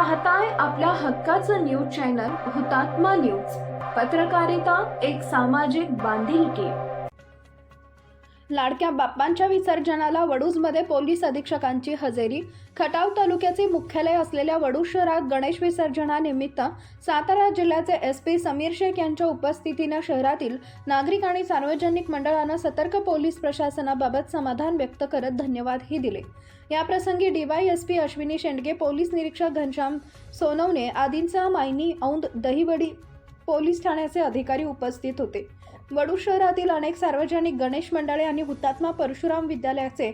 पाहताय आपल्या हक्काचं न्यूज चॅनल हुतात्मा न्यूज. पत्रकारिता एक सामाजिक बांधिलकी. लाडक्या बाप्पांच्या विसर्जनाला वडूजमध्ये पोलीस अधीक्षकांची हजेरी. खटाव तालुक्याचे मुख्यालय असलेल्या वडूज शहरात गणेश विसर्जनानिमित्त सातारा जिल्ह्याचे एस पी समीर शेख यांच्या उपस्थितीनं शहरातील नागरिक आणि सार्वजनिक मंडळानं सतर्क पोलीस प्रशासनाबाबत समाधान व्यक्त करत धन्यवादही दिले. याप्रसंगी डीवायएसपी अश्विनी शेंडगे पोलीस निरीक्षक घनश्याम सोनवणे आदींचा मायनी औंद दहिवडी पोलीस ठाण्याचे अधिकारी उपस्थित होते. वडूर शहरातील अनेक सार्वजनिक गणेश मंडळे आणि हुतात्मा परशुराम विद्यालयाचे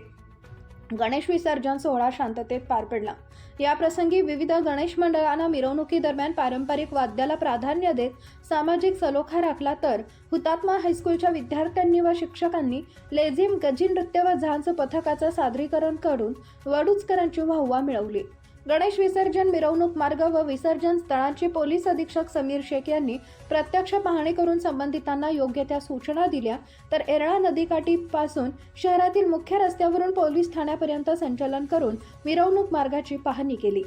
गणेश विसर्जन सोहळा शांततेत पार पडला. या प्रसंगी विविध गणेश मंडळांना मिरवणुकीदरम्यान पारंपरिक वाद्याला प्राधान्य देत सामाजिक सलोखा राखला तर हुतात्मा हायस्कूलच्या विद्यार्थ्यांनी व शिक्षकांनी लेझिम गजी नृत्य व झांज पथकाचं सादरीकरण करून वडूचकरांची वाहवा मिळवली. गणेश विसर्जन मिरवणूक मार्ग व विसर्जन स्थळांची पोलीस अधीक्षक समीर शेख यांनी प्रत्यक्ष पाहणी करून संबंधितांना योग्य त्या सूचना दिल्या. तर एरळा नदीकाठी पासून शहरातील मुख्य रस्त्यावरून पोलीस ठाण्यापर्यंत संचलन करून मिरवणूक मार्गाची पाहणी केली.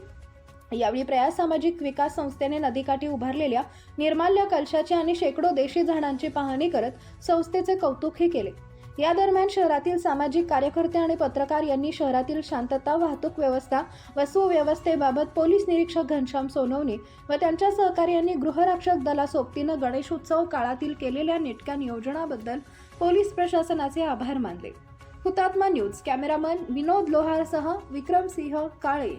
यावेळी प्रयास सामाजिक विकास संस्थेने नदीकाठी उभारलेल्या निर्माल्य कलशाची आणि शेकडो देशी झाडांची पाहणी करत संस्थेचे कौतुकही केले. या दरम्यान शहरातील सामाजिक कार्यकर्ते आणि पत्रकार यांनी शहरातील शांतता वाहतूक व्यवस्था व सुव्यवस्थेबाबत पोलीस निरीक्षक घनश्याम सोनवणे व त्यांच्या सहकार्यांनी गृहरक्षक दला सोबतीनं गणेशोत्सव काळातील केलेल्या नेटक्या नियोजनाबद्दल पोलीस प्रशासनाचे आभार मानले. हुतात्मा न्यूज कॅमेरामन विनोद लोहारसह विक्रमसिंह काळे.